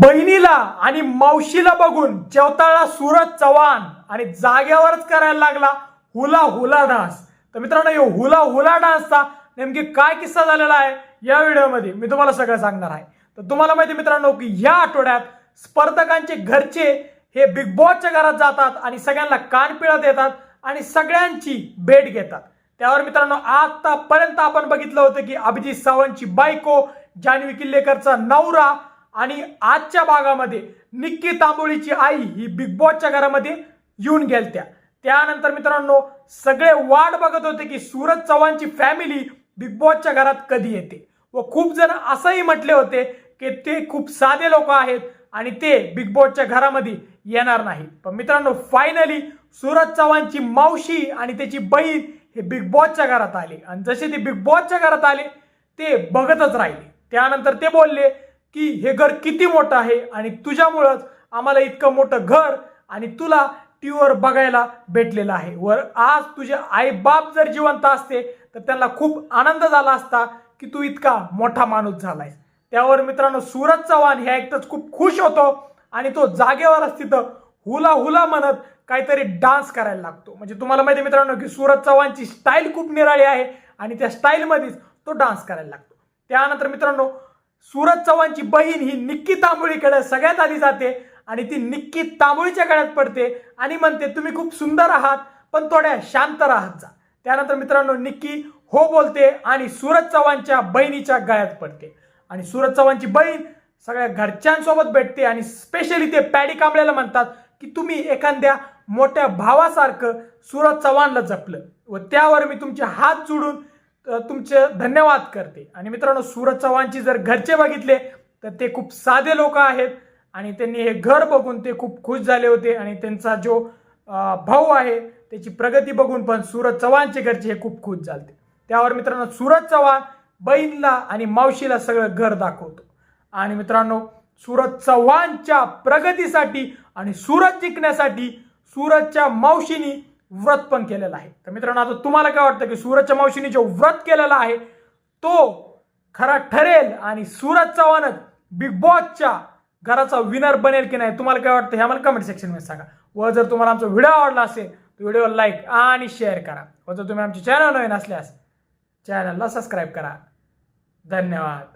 बहिणीला आणि मावशीला बघून चौताळा सूरज चव्हाण आणि जाग्यावरच करायला लागला हुला हुला डान्स. तर मित्रांनो हे हुला हुला डान्सचा नेमकी काय किस्सा झालेला आहे या व्हिडिओमध्ये मी तुम्हाला सगळं सांगणार आहे. तर तुम्हाला माहिती आहे मित्रांनो की या आठवड्यात स्पर्धकांचे घरचे हे बिग बॉसच्या घरात जातात आणि सगळ्यांना कानपिळा देतात आणि सगळ्यांची भेट घेतात. त्यावर मित्रांनो आतापर्यंत आपण बघितलं होतं की अभिजित सावंतची बायको जान्हवी किल्लेकरचा नवरा आणि आजच्या भागामध्ये निक्की तांबोळीची आई ही बिग बॉसच्या घरामध्ये येऊन गेलत्या. त्यानंतर मित्रांनो सगळे वाट बघत होते की सूरज चव्हाणची फॅमिली बिग बॉसच्या घरात कधी येते. व खूप जण असंही म्हटले होते की ते खूप साधे लोक आहेत आणि ते बिग बॉसच्या घरामध्ये येणार नाही. पण मित्रांनो फायनली सूरज चव्हाणची मावशी आणि त्याची बहीण हे बिग बॉसच्या घरात आले. आणि जसे ते बिग बॉसच्या घरात आले ते बघतच राहिले. त्यानंतर ते बोलले की हे घर किती मोठं आहे आणि तुझ्यामुळंच आम्हाला इतकं मोठं घर आणि तुला टीव्हीवर बघायला भेटलेलं आहे. वर आज तुझे आई बाप जर जिवंत असते तर त्यांना खूप आनंद झाला असता की तू इतका मोठा माणूस झालाय त्यावर मित्रांनो सूरज चव्हाण हे ऐकताच खूप खुश होतो आणि तो जागेवरच तिथं हुला हुला म्हणत काहीतरी डान्स करायला लागतो. म्हणजे तुम्हाला माहिती आहे मित्रांनो की सूरज चव्हाणची स्टाईल खूप निराळी आहे आणि त्या स्टाईलमध्येच तो डान्स करायला लागतो. त्यानंतर मित्रांनो सूरज चव्हाणची बहीण ही निक्की तांबोळीकडे सगळ्यात आधी जाते आणि ती निक्की तांबोळीच्या गळ्यात पडते आणि म्हणते तुम्ही खूप सुंदर आहात पण थोड्या शांत राहत जा. त्यानंतर मित्रांनो निक्की हो बोलते आणि सूरज चव्हाणच्या बहिणीच्या गळ्यात पडते. आणि सूरज चव्हाणची बहीण सगळ्या घरच्यांसोबत भेटते आणि स्पेशली ते पॅडी कांबळ्याला म्हणतात की तुम्ही एखाद्या मोठ्या भावासारखं सूरज चव्हाणला जपलं व त्यावर मी तुमचे हात जोडून तुमचे धन्यवाद करते. आणि मित्रांनो सूरज चव्हाणची जर घरचे बघितले तर ते खूप साधे लोक आहेत आणि त्यांनी हे घर बघून ते खूप खुश झाले होते आणि त्यांचा जो भाऊ आहे त्याची प्रगती बघून पण सूरज चव्हाणचे घरचे हे खूप खुश झाले. त्यावर मित्रांनो सूरज चव्हाण बहीणला आणि मावशीला सगळं घर दाखवतो. आणि मित्रांनो सूरज चव्हाणच्या प्रगतीसाठी आणि सूरज जिंकण्यासाठी सूरजच्या मावशीनी व्रत पण केलेलं आहे. तर मित्रांनो आता तुम्हाला काय वाटतं की सूरजच्या मावशीने जो व्रत केलेला आहे तो खरा ठरेल आणि सूरज चव्हाणच बिग बॉसच्या घराचा विनर बनेल की नाही तुम्हाला काय वाटतं हे आम्हाला कमेंट सेक्शनमध्ये सांगा. व जर तुम्हाला आमचा व्हिडिओ आवडला असेल तर व्हिडिओ लाईक आणि शेअर करा. व जर तुम्ही आमच्या चॅनल नवीन असल्यास चॅनलला सबस्क्राईब करा. धन्यवाद.